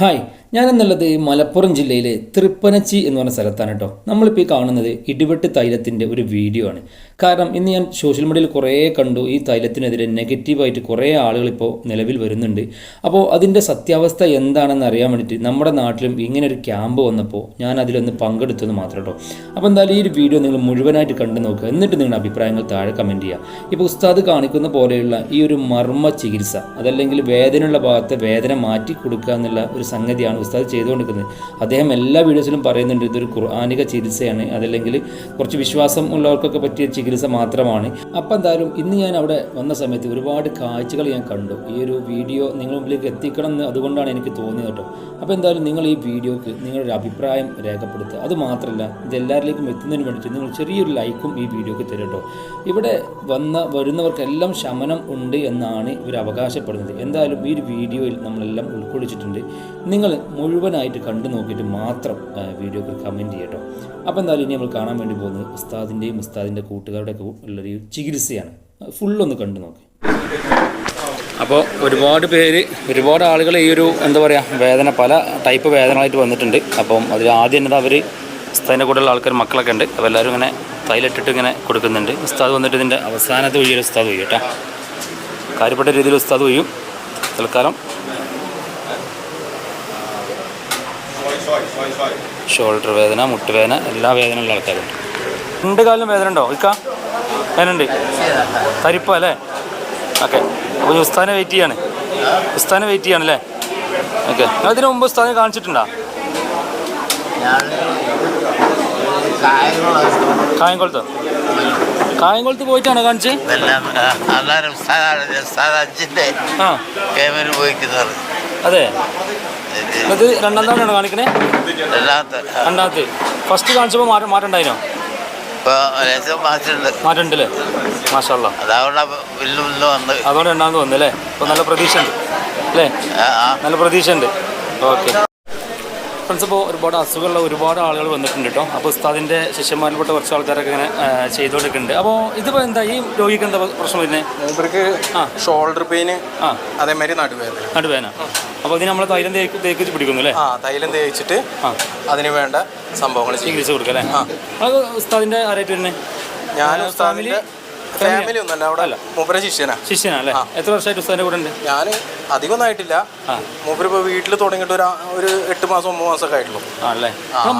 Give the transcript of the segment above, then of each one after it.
Hi. ഞാനെന്നുള്ളത് Malappuram ജില്ലയിലെ തൃപ്പനച്ചി എന്ന് പറഞ്ഞ സ്ഥലത്താണ് കേട്ടോ നമ്മളിപ്പോൾ ഈ കാണുന്നത് ഇടിവെട്ട് തൈലത്തിന്റെ ഒരു വീഡിയോ ആണ്. കാരണം ഇന്ന് ഞാൻ സോഷ്യൽ മീഡിയയിൽ കുറേ കണ്ടു. ഈ തൈലത്തിനെതിരെ നെഗറ്റീവായിട്ട് കുറേ ആളുകൾ ഇപ്പോൾ നിലവിൽ വരുന്നുണ്ട്. അപ്പോൾ അതിന്റെ സത്യാവസ്ഥ എന്താണെന്ന് അറിയാൻ വേണ്ടിയിട്ട് നമ്മുടെ നാട്ടിലും ഇങ്ങനെ ഒരു ക്യാമ്പ് വന്നപ്പോൾ ഞാൻ അതിലൊന്ന് പങ്കെടുത്തെന്ന് മാത്രം കേട്ടോ അപ്പോൾ എന്തായാലും ഈ ഒരു വീഡിയോ നിങ്ങൾ മുഴുവനായിട്ട് കണ്ടു നോക്കുക. എന്നിട്ട് നിങ്ങളുടെ അഭിപ്രായങ്ങൾ താഴെ കമന്റ് ചെയ്യുക ഇപ്പോൾ ഉസ്താദ് കാണിക്കുന്ന പോലെയുള്ള ഈ ഒരു മർമ്മ ചികിത്സ അതല്ലെങ്കിൽ വേദനയുള്ള ഭാഗത്തെ വേദന മാറ്റി കൊടുക്കുക എന്നുള്ള ഒരു സംഗതിയാണ് ഉസ്താദ് ചെയ്തുകൊണ്ടിരിക്കുന്നത്. അദ്ദേഹം എല്ലാ വീഡിയോസിലും പറയുന്നുണ്ട് ഇതൊരു ഖുർആാനിക ചികിത്സയാണ്. അതല്ലെങ്കിൽ കുറച്ച് വിശ്വാസം ഉള്ളവർക്കൊക്കെ പറ്റിയ ചികിത്സ മാത്രമാണ്. അപ്പം എന്തായാലും ഇന്ന് ഞാൻ അവിടെ വന്ന സമയത്ത് ഒരുപാട് കാഴ്ചകൾ ഞാൻ കണ്ടു. ഈ ഒരു വീഡിയോ നിങ്ങൾ മുമ്പിലേക്ക് എത്തിക്കണം എന്ന് അതുകൊണ്ടാണ് എനിക്ക് തോന്നിയത് കേട്ടോ. അപ്പോൾ എന്തായാലും നിങ്ങൾ ഈ വീഡിയോക്ക് നിങ്ങളുടെ അഭിപ്രായം രേഖപ്പെടുത്തുക. അത് മാത്രമല്ല ഇത് എല്ലാവരിലേക്കും എത്തുന്നതിന് വേണ്ടിയിട്ട് നിങ്ങൾ ചെറിയൊരു ലൈക്കും ഈ വീഡിയോക്ക് തരും കേട്ടോ. ഇവിടെ വന്ന വരുന്നവർക്കെല്ലാം ശമനം ഉണ്ട് എന്നാണ് ഇവർ അവകാശപ്പെടുന്നത്. എന്തായാലും ഈ ഒരു വീഡിയോയിൽ നമ്മളെല്ലാം ഉൾക്കൊള്ളിച്ചിട്ടുണ്ട്. നിങ്ങൾ മുഴുവനായിട്ട് കണ്ടു നോക്കിയിട്ട് മാത്രം വീഡിയോക്ക് കമന്റ് ചെയ്യട്ടോ. അപ്പോൾ എന്തായാലും ഇനി നമ്മൾ കാണാൻ വേണ്ടി പോകുന്നത് ഉസ്താദിന്റെയും ഉസ്താദിന്റെ കൂട്ടുകാരുടെയൊക്കെ ഉള്ളൊരു ചികിത്സയാണ്. ഫുള്ളൊന്ന് കണ്ടു നോക്കി. അപ്പോൾ ഒരുപാട് പേര് ഒരുപാട് ആളുകൾ ഈ ഒരു എന്താ പറയുക വേദന പല ടൈപ്പ് വേദനകളായിട്ട് വന്നിട്ടുണ്ട്. അപ്പം അതിൽ ആദ്യം തന്നെ അവർ ഉസ്താദിന്റെ കൂടെയുള്ള ആൾക്കാർ മക്കളൊക്കെ ഉണ്ട്. അപ്പോൾ എല്ലാവരും ഇങ്ങനെ തൈലിട്ടിട്ട് ഇങ്ങനെ കൊടുക്കുന്നുണ്ട്. ഉസ്താദ് വന്നിട്ട് ഇതിന്റെ അവസാനത്തെ വഴിയൊരു ഉസ്താദ് കേട്ടോ. കാര്യപ്പെട്ട രീതിയിൽ ഉസ്താദ് വയ്യും. തൽക്കാലം ഷോൾഡർ വേദന മുട്ടുവേദന എല്ലാ വേദനയുള്ള ആൾക്കാരുണ്ട്. രണ്ട് കാലിലും വേദന ഉണ്ടോ? ഇക്ക? വേദനയുണ്ട്? തരിപ്പ അല്ലേ? ഓക്കെ. അപ്പോൾ ഉസ്താനെ വെയിറ്റ് ചെയ്യാണ്. ഉസ്താനെ വെയിറ്റ് ചെയ്യാണ് അല്ലേ? ഓക്കെ. നിങ്ങൾ ഇതിനു മുമ്പ് ഉസ്താനെ കാണിച്ചിട്ടുണ്ടോ? കായംകുളത്ത്. കായംകുളത്ത് പോയിട്ടാണ് കാണിച്ച്? അതെ. ഇത് രണ്ടാം തവണയാണോ കാണിക്കണേ? രണ്ടാമത്തെ. രണ്ടാമത്തെ. ഫസ്റ്റ് കാണിച്ചപ്പോൾ മാറ്റം മാറ്റം ഉണ്ടായിരുന്നോ ഇപ്പൊ ലക്ഷം മാറ്റുണ്ട് മാറ്റം ഉണ്ടല്ലേ മാഷാല്ല അതുകൊണ്ട് വില്ലു വന്ന്. അതുകൊണ്ട് രണ്ടാമത് വന്നു അല്ലേ? അപ്പോൾ നല്ല പ്രതീക്ഷ ഉണ്ട് അല്ലേ. നല്ല പ്രതീക്ഷ ഉണ്ട് ഓക്കെ. ഫ്രണ്ട്സ് ഇപ്പോൾ ഒരുപാട് അസുഖമുള്ള ഒരുപാട് ആളുകൾ വന്നിട്ടുണ്ട് കേട്ടോ. അപ്പോൾ ഉസ്താദിന്റെ ശിഷ്യന്മാരിൽപ്പെട്ട കുറച്ച് ആൾക്കാരൊക്കെ ഇങ്ങനെ ആ, ചെയ്തുകൊണ്ടിരിക്കുന്നുണ്ട്. അപ്പോൾ ഇതിപ്പോൾ എന്താ ഈ രോഗിക്ക് എന്താ പ്രശ്നം വരുന്നത് ഇവർക്ക് ആ. ഷോൾഡർ പെയിൻ ആ. അതേമാതിരി നടുവേദന. നടുവേദന. അപ്പോൾ ഇതിന് നമ്മൾ തൈലം തേക്ക് തേക്കിച്ച് പിടിക്കുന്നു അല്ലേ? ആ തൈലം തേച്ചിട്ട് ആ. അതിന് വേണ്ട സംഭവങ്ങൾ ചികിത്സ കൊടുക്കുക അല്ലേ? അത് ഉസ്താദിന്റെ ആരായിട്ട് വരുന്നത് ഞാൻ ഉസ്താദിന്റെ ഫാമിലി ഒന്നല്ല അവിടെ. മൂപ്പര ശിഷ്യനാ. ശിഷ്യനാ അല്ലേ എത്ര വർഷമായിട്ട് ഉസ്താദിന്റെ കൂടെ ഉണ്ട്? ഞാൻ അധികമൊന്നും ആയിട്ടില്ല. മൂപ്പര് ഇപ്പോൾ വീട്ടിൽ തുടങ്ങിയിട്ട് ഒരു ഒരു എട്ട് മാസം ഒമ്പത് മാസമൊക്കെ ആയിട്ടുള്ളൂ. ആണല്ലേ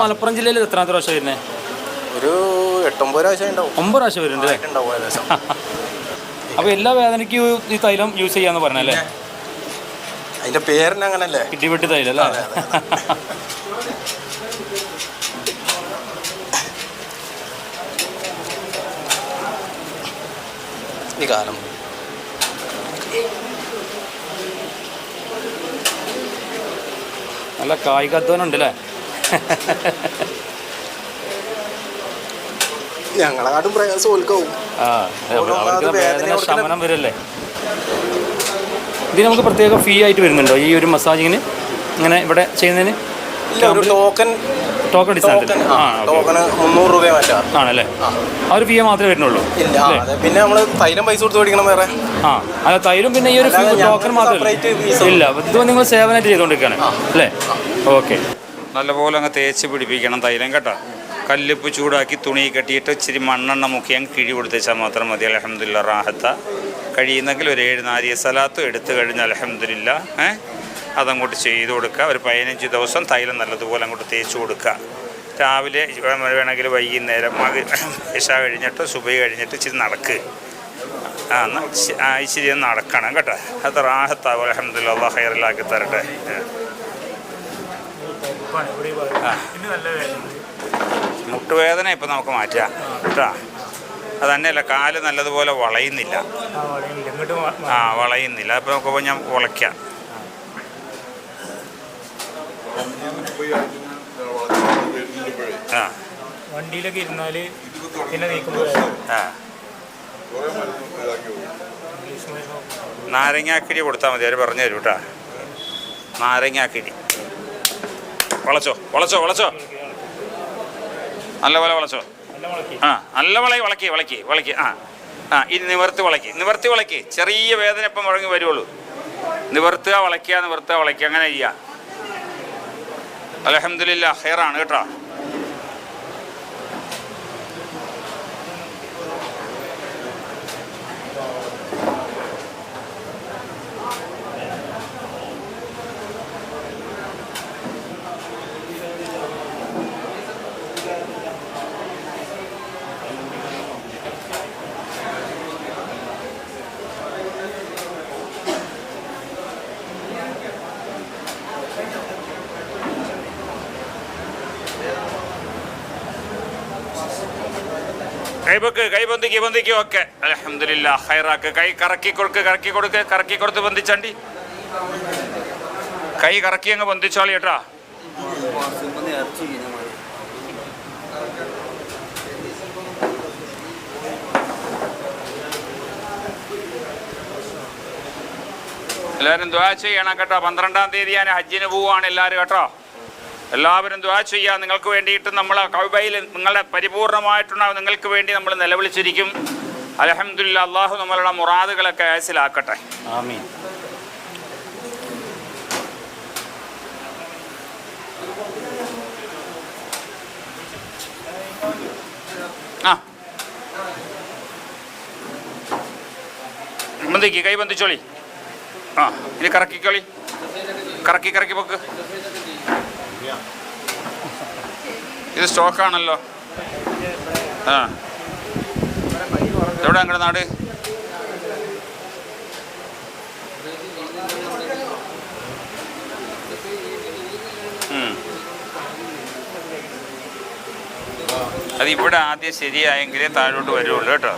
മലപ്പുറം ജില്ലയിൽ എത്രാമത്തെ പ്രാവശ്യം വരുന്നത് ഒരു എട്ടൊമ്പത് ആഴ്ച ഉണ്ടാവും. ഒമ്പത് പ്രാവശ്യം വരുന്നുണ്ട് അപ്പോൾ എല്ലാ വേദനയ്ക്കും ഈ തൈലം യൂസ് ചെയ്യാന്ന് പറഞ്ഞല്ലേ? അതിന്റെ പേരിന് അങ്ങനല്ലേ? ഇടിവെട്ടി തൈലം കാലം. നല്ല കായികാധ്വാനം ഉണ്ട് അല്ലേ ഞങ്ങളെ കാട്ടും പ്രയാസം ഓൽക്കാവും. ആ അവർക്ക് ഒന്നാമത് വേദന വേദന കൊടുക്കുന്ന- ശമനം വരല്ലേ? ഇതിന് നമുക്ക് പ്രത്യേക ഫീ ആയിട്ട് വരുന്നുണ്ടോ? ഈ ഒരു മസാജിങ്ങിന് ഇങ്ങനെ ഇവിടെ ചെയ്യുന്നതിന്? ഇല്ല ഒരു ടോക്കൺ ടോക്കൺ അടിസ്ഥാനത്തിൽ. ടോക്കണ് മുന്നൂറ് രൂപ മറ്റാ. ആണല്ലേ? ആ. ഒരു ഫീ മാത്രമേ വരുന്നുള്ളൂ. ഇല്ല ആ, അതെ. പിന്നെ നമ്മൾ തൈലം പൈസ കൊടുത്ത് മേടിക്കണം വേറെ. ആ അല്ല തൈരും പിന്നെ ഈ ഒരു അല്ലാതെ ടോക്കൺ മാത്രമേ separate fees ഇല്ല ഇത് നിങ്ങൾ സേവനമായിട്ട് ചെയ്തുകൊണ്ടിരിക്കുകയാണ് അല്ലേ? ഓക്കെ നല്ലപോലെ അങ്ങ് തേച്ച് പിടിപ്പിക്കണം തൈലം കേട്ടോ. കല്ലിപ്പ് ചൂടാക്കി തുണി കെട്ടിയിട്ട് ഇച്ചിരി മണ്ണെണ്ണ മുക്കി അങ്ങ് കിഴി കൊടുത്തേച്ചാൽ മാത്രം മതി. അലഹമില്ല റാഹത്ത. കഴിയുന്നെങ്കിൽ ഒരു ഏഴ് നാരിയ സ്ഥലത്തും എടുത്തു കഴിഞ്ഞാൽ അലഹമില്ല ഏ? അതങ്ങോട്ട് ചെയ്ത് കൊടുക്കുക. ഒരു പതിനഞ്ച് ദിവസം തൈലം നല്ലതുപോലെ അങ്ങോട്ട് തേച്ച് കൊടുക്കുക. രാവിലെ വേണമെങ്കിൽ വൈകുന്നേരം വിഷ ഇഷ കഴിഞ്ഞിട്ട് സുബൈ കഴിഞ്ഞിട്ട് ഇച്ചിരി നടക്ക്. ആ എന്നാൽ ഇച്ചിരി ഒന്ന് നടക്കണം കേട്ടോ. അത് റാഹത്താവും. അലഹമ്മദില്ല അള്ളാഹ് ഹയറിലാക്കി തരട്ടെ. മുട്ടുവേദന ഇപ്പം നമുക്ക് മാറ്റാം കേട്ടോ. അത് തന്നെയല്ല കാൽ നല്ലതുപോലെ വളയുന്നില്ല. ആ വളയുന്നില്ല. അപ്പം നമുക്ക് ഞാൻ വളയ്ക്കാം ആ. വണ്ടിയിലൊക്കെ ഇരുന്നാൽ പിന്നെ നീക്കുമ്പോൾ ആ. നാരങ്ങാക്കിടി കൊടുത്താൽ മതി അവർ പറഞ്ഞു തരും കേട്ടാ. നാരങ്ങാക്കിടി വളച്ചോ വളച്ചോ വളച്ചോ. വളച്ചോ. നല്ല മുളക്കി ആ നല്ല വളയി വളക്കി വളക്കി വളക്കി. ആ ആ ഇനി നിവർത്തി വളക്കി നിവർത്തി വളക്കി. ചെറിയ വേദന ഇപ്പം മുഴങ്ങി വരുള്ളൂ നിവർത്തുക വളയ്ക്കുക നിവർത്തുക വളയ്ക്കുക അങ്ങനെ ചെയ്യുക അലഹമില്ല ഹെയറാണ് കേട്ടോ. കൈബക്ക് കൈ ബന്ധിക്ക് ബന്ധിക്ക് ഒക്കെ. അലഹമില്ല ഹൈറാക്ക് കൈ കറക്കി കൊടുക്ക് കറക്കി കൊടുക്ക് കറക്കി കൊടുത്ത് ബന്ധിച്ചാണ്ടി കൈ കറക്കി അങ്ങ് ബന്ധിച്ചോളി കേട്ടാ. എല്ലാവരും ദ്വാ ചെയ്യണം കേട്ടോ. പന്ത്രണ്ടാം തീയതി ഞാൻ ഹജ്ജിന് പോവുകയാണ് എല്ലാവരും കേട്ടോ. എല്ലാവരും ദ്വാ ചെയ്യുക നിങ്ങൾക്ക് വേണ്ടിയിട്ട് നമ്മൾ കൗബയിൽ നിങ്ങളുടെ പരിപൂർണമായിട്ടുണ്ടാവും നിങ്ങൾക്ക് വേണ്ടി നമ്മൾ നിലവിളിച്ചിരിക്കും. അലഹമില്ല അള്ളാഹു നമ്മളുടെ മുറാദുകളൊക്കെ അയസിലാക്കട്ടെ ആമീൻ. ആ. ബന്ധിക്ക് കൈ ബന്ധിച്ചോളി. ആ ഇനി കറക്കിക്കോളി. കറക്കി കറക്കി പൊക്ക്. ഇത് സ്റ്റോക്കാണല്ലോ. ആ. എവിടെ ഞങ്ങളുടെ നാട്. അത് ഇവിടെ ആദ്യം ശരിയായെങ്കിലേ താഴോട്ട് വരുള്ളൂ കേട്ടോ.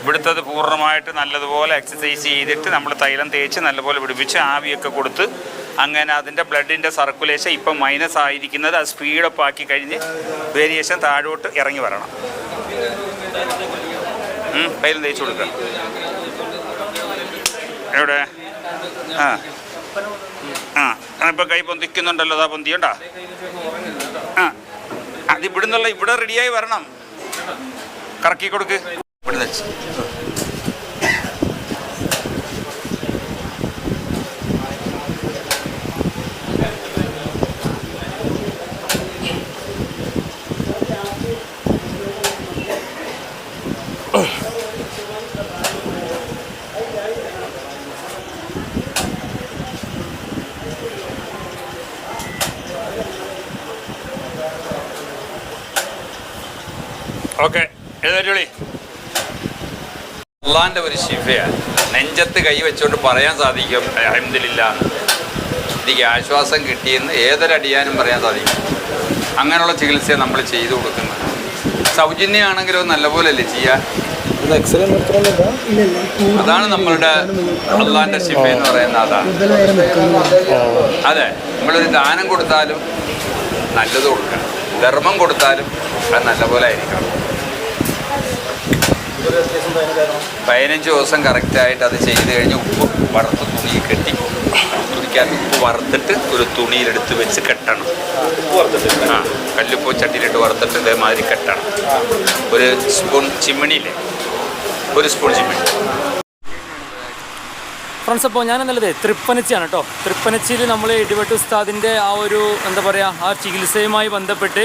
ഇവിടുത്തത് പൂർണമായിട്ട് നല്ലതുപോലെ എക്സസൈസ് ചെയ്തിട്ട് നമ്മൾ തൈലം തേച്ച് നല്ലപോലെ പിടിപ്പിച്ച് ആവിയൊക്കെ കൊടുത്ത് അങ്ങനെ അതിന്റെ ബ്ലഡിന്റെ സർക്കുലേഷൻ ഇപ്പം മൈനസ് ആയിരിക്കുന്നത് അത് സ്പീഡപ്പ് ആക്കി കഴിഞ്ഞ് വേരിയേഷൻ താഴോട്ട് ഇറങ്ങി വരണം. തൈലം തേച്ച് കൊടുക്കുക എവിടെ? ആ. ആ ഇപ്പം കൈ പൊന്തിക്കുന്നുണ്ടല്ലോ അതാ പൊന്തിയണ്ട ആ അത് ഇവിടുന്നുള്ള ഇവിടെ റെഡിയായി വരണം. കറക്കി കൊടുക്ക്. ഇവിടെ വെച്ച്. ഓക്കെ എഴുതരുളി അള്ളാന്റെ ഒരു ശിഫയാണ് നെഞ്ചത്ത് കൈ വെച്ചുകൊണ്ട് പറയാൻ സാധിക്കും. അഹമ്മദില്ല എനിക്ക് ആശ്വാസം കിട്ടിയെന്ന് ഏതൊരടിയാനും പറയാൻ സാധിക്കും. അങ്ങനെയുള്ള ചികിത്സ നമ്മൾ ചെയ്തു കൊടുക്കുന്നത്. സൗജന്യമാണെങ്കിലും നല്ലപോലെ അല്ലേ ചെയ്യാൻ അതാണ് നമ്മളുടെ അള്ളാന്റെ ശിഫ എന്ന് പറയുന്ന അതാണ് അതെ നമ്മളൊരു ദാനം കൊടുത്താലും നല്ലത് കൊടുക്കണം. ധർമ്മം കൊടുത്താലും അത് നല്ലപോലെ ആയിരിക്കണം. പതിനഞ്ച് ദിവസം കറക്റ്റായിട്ട് അത് ചെയ്ത് കഴിഞ്ഞ് ഉപ്പ് വറുത്ത് തുണി കെട്ടി. കുടിക്കാൻ ഉപ്പ് വറുത്തിട്ട് ഒരു തുണിയിലെടുത്ത് വെച്ച് കെട്ടണം. ഉപ്പ് ആ കല്ലുപ്പ് ചട്ടിയിലിട്ട് വറുത്തിട്ട് ഇതേമാതിരി കെട്ടണം. ഒരു സ്പൂൺ ചിമ്മിണിയില്ലേ? ഒരു സ്പൂൺ ചിമ്മിണി. ഫ്രണ്ട്സ് അപ്പോൾ ഞാൻ എന്നുള്ളത് തൃപ്പനച്ചിയാണ് കേട്ടോ. തൃപ്പനച്ചിയിൽ നമ്മൾ ഇടിവെട്ട് ഉസ്താദിന്റെ ആ ഒരു എന്താ പറയുക ആ ചികിത്സയുമായി ബന്ധപ്പെട്ട്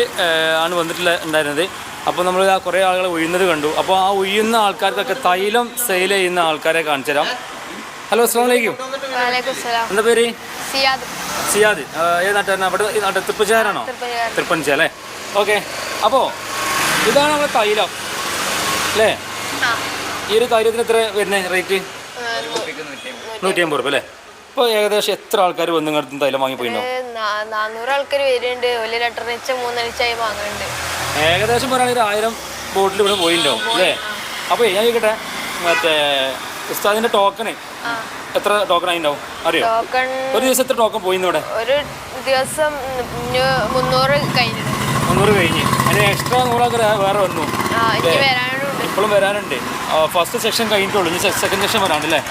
ആണ് വന്നിട്ടുള്ള ഉണ്ടായിരുന്നത്. അപ്പോൾ നമ്മൾ ആ കുറേ ആളുകൾ ഒഴിയുന്നത് കണ്ടു. അപ്പോൾ ആ ഒഴിയുന്ന ആൾക്കാർക്കൊക്കെ തൈലം സെയിൽ ചെയ്യുന്ന ആൾക്കാരെ കാണിച്ചു തരാം ഹലോ അസ്സാം വലൈക്കും എന്താ പേര്? സിയാദ്. ഏത് നാട്ടുകാരനാണ് അവിടെ നാട്ടിൽ തൃപ്പച്ചാരാണോ തൃപ്പച്ചാരൻ. അല്ലേ? ഓക്കെ. അപ്പോൾ ഇതാണ് നമ്മുടെ തൈലം. അല്ലേ? ഈ ഒരു തൈലത്തിന് എത്ര വരുന്നത് റേറ്റ്? നൂറ്റി അമ്പത് രൂപ അല്ലേ? ഇപ്പോൾ ഏകദേശം എത്ര ആൾക്കാർ വന്ന് തൈലം വാങ്ങി പോയിണ്ടോ നാനൂറ് ആൾക്കാർ വരുന്നുണ്ട് ഒരു ലിറ്ററിന് മൂന്നരച്ചായി വാങ്ങുന്നുണ്ട്. ഏകദേശം പറയുകയാണെങ്കിൽ ഒരു ആയിരം ബോട്ടിൽ ഇവിടെ പോയിട്ടുണ്ടാവും അല്ലേ? അപ്പോൾ ഞാൻ ചോദിക്കട്ടെ മറ്റേ ഉസ്താദിന്റെ ടോക്കണ് എത്ര ടോക്കൺ ആയിണ്ടാവും അറിയോ? ഒരു ദിവസം എത്ര ടോക്കൺ പോയിന്ന് ഇവിടെ? ഒരു ദിവസം മുന്നൂറ് കഴിഞ്ഞു. മുന്നൂറ് കഴിഞ്ഞ്. അതിന് എക്സ്ട്രാ നൂറൊക്കെ വേറെ വന്നു. ഇപ്പോഴും വരാനുണ്ട്. ഫസ്റ്റ് സെക്ഷൻ കഴിഞ്ഞിട്ടുള്ളൂ ഇനി സെക്കൻഡ് സെക്ഷൻ വരാണ്ടല്ലേ